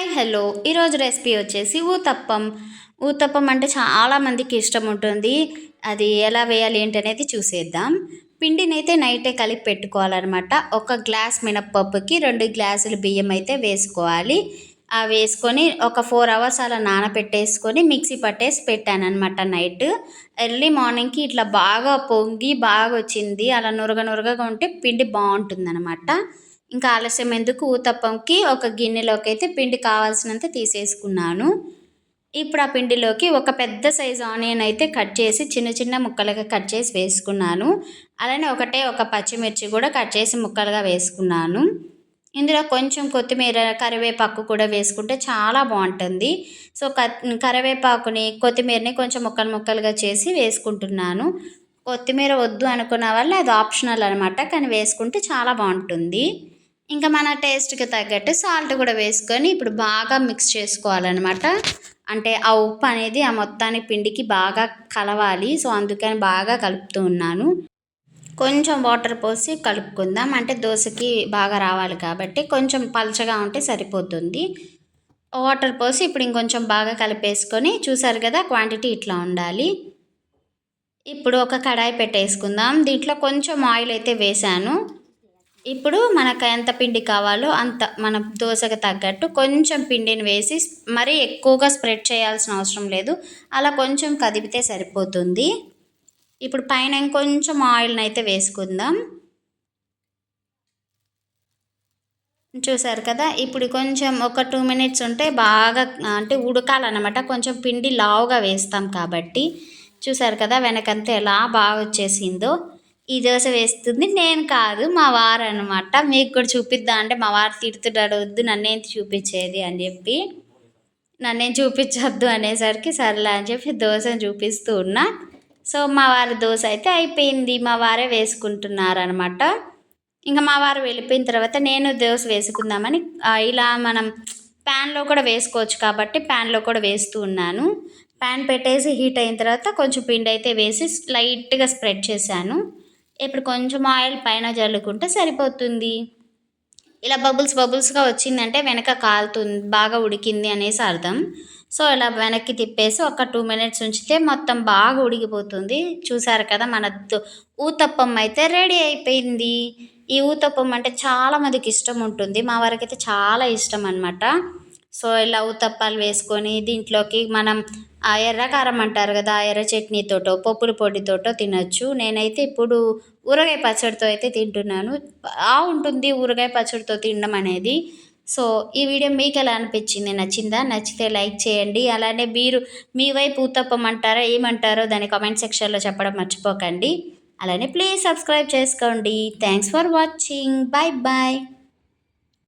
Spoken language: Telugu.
Hi hello. ఈరోజు రెసిపీ వచ్చేసి ఊతప్పం. ఊతప్పం అంటే చాలా మందికి ఇష్టం ఉంటుంది. అది ఎలా వేయాలి ఏంటి అనేది చూసేద్దాం. పిండిని అయితే నైటే కలిపి పెట్టుకోవాలన్నమాట. ఒక గ్లాస్ మినప్పప్పుకి రెండు గ్లాసులు బియ్యం అయితే వేసుకోవాలి. ఆ వేసుకొని ఒక ఫోర్ అవర్స్ అలా నానబెట్టేసుకొని మిక్సీ పట్టేసి పెట్టాను అనమాట నైట్. ఎర్లీ మార్నింగ్కి ఇట్లా బాగా పొంగి బాగా వచ్చింది అలా నురగ నురగగా ఉంటే పిండి బాగుంటుంది అనమాట ఇంకా ఆలస్యం ఎందుకు? ఊతప్పంకి ఒక గిన్నెలోకి అయితే పిండి కావాల్సినంత తీసేసుకున్నాను. ఇప్పుడు ఆ పిండిలోకి ఒక పెద్ద సైజు ఆనియన్ అయితే కట్ చేసి చిన్న చిన్న ముక్కలుగా కట్ చేసి వేసుకున్నాను. అలానే ఒకటే ఒక పచ్చిమిర్చి కూడా కట్ చేసి ముక్కలుగా వేసుకున్నాను. ఇందులో కొంచెం కొత్తిమీర కరివేపాకు కూడా వేసుకుంటే చాలా బాగుంటుంది. సో కరివేపాకుని కొత్తిమీరని కొంచెం ముక్కలు ముక్కలుగా చేసి వేసుకుంటున్నాను. కొత్తిమీర వద్దు అనుకున్న వాళ్ళు అది ఆప్షనల్ అనమాట కానీ వేసుకుంటే చాలా బాగుంటుంది. ఇంకా మన టేస్ట్కి తగ్గట్టు సాల్ట్ కూడా వేసుకొని ఇప్పుడు బాగా మిక్స్ చేసుకోవాలన్నమాట. అంటే ఆ ఉప్పు అనేది ఆ మొత్తాన్ని పిండికి బాగా కలవాలి. సో అందుకని బాగా కలుపుతూ ఉన్నాను. కొంచెం వాటర్ పోసి కలుపుకుందాం. అంటే దోశకి బాగా రావాలి కాబట్టి కొంచెం పలచగా ఉంటే సరిపోతుంది. వాటర్ పోసి ఇప్పుడు ఇంకొంచెం బాగా కలిపేసుకొని చూసారు కదా క్వాంటిటీ ఇట్లా ఉండాలి. ఇప్పుడు ఒక కడాయి పెట్టేసుకుందాం. దీంట్లో కొంచెం ఆయిల్ అయితే వేసాను ఇప్పుడు మనకు ఎంత పిండి కావాలో అంత మన దోశకు తగ్గట్టు కొంచెం పిండిని వేసి మరీ ఎక్కువగా స్ప్రెడ్ చేయాల్సిన అవసరం లేదు. అలా కొంచెం కదిపితే సరిపోతుంది. ఇప్పుడు పైన ఇంకొంచెం ఆయిల్ని అయితే వేసుకుందాం. చూసారు కదా? ఇప్పుడు కొంచెం ఒక టూ మినిట్స్ ఉంటే బాగా అంటే ఉడకాలన్నమాట. కొంచెం పిండి లావుగా వేస్తాం కాబట్టి. చూసారు కదా? వెనకంతా ఎలా బాగా వచ్చేసిందో. ఈ దోశ వేస్తుంది. నేను కాదు మా వారు అనమాట మీకు కూడా చూపిద్దా అంటే మా వారు తిడుతున్నాడు వద్దు నన్నేంటి చూపించేది అని చెప్పి నన్నేం చూపించొద్దు అనేసరికి సర్లే అని చెప్పి దోశను చూపిస్తూ ఉన్నా. సో మా వారి దోశ అయితే అయిపోయింది. మా వారే వేసుకుంటున్నారు అనమాట ఇంకా మా వారు వెళ్ళిపోయిన తర్వాత నేను దోశ వేసుకుందామని ఇలా మనం ప్యాన్లో కూడా వేసుకోవచ్చు కాబట్టి ప్యాన్లో కూడా వేస్తూ ఉన్నాను. ప్యాన్ పెట్టేసి హీట్ అయిన తర్వాత కొంచెం పిండి అయితే వేసి లైట్గా స్ప్రెడ్ చేశాను. ఇప్పుడు కొంచెం ఆయిల్ పైన జల్లుకుంటే సరిపోతుంది. ఇలా బబుల్స్ బబుల్స్గా వచ్చిందంటే వెనక కాలుతుంది బాగా ఉడికింది అనేసి అర్థం. సో ఇలా వెనక్కి తిప్పేసి ఒక టూ మినిట్స్ ఉంచితే మొత్తం బాగా ఉడికిపోతుంది. చూసారు కదా మన ఊతప్పం అయితే రెడీ అయిపోయింది. ఈ ఊతప్పం అంటే చాలా మందికి ఇష్టం ఉంటుంది. మా వారికి అయితే చాలా ఇష్టం అనమాట సో ఇలా ఉత్తప్పాలు వేసుకొని దీంట్లోకి మనం ఆ ఎర్రకారం అంటారు కదా ఆ ఎర్ర చట్నీతోటో పప్పుల పొడితోటో తినొచ్చు. నేనైతే ఇప్పుడు ఊరగాయ పచ్చడితో అయితే తింటున్నాను. బాగుంటుంది ఊరగాయ పచ్చడితో తినడం అనేది. సో ఈ వీడియో మీకు ఎలా అనిపించింది? నచ్చిందా? నచ్చితే లైక్ చేయండి. అలానే మీరు మీ వైపు ఉత్తప్పం అంటారా ఏమంటారో దాని కామెంట్ సెక్షన్లో చెప్పడం మర్చిపోకండి. అలానే ప్లీజ్ సబ్స్క్రైబ్ చేసుకోండి. Thanks for watching bye bye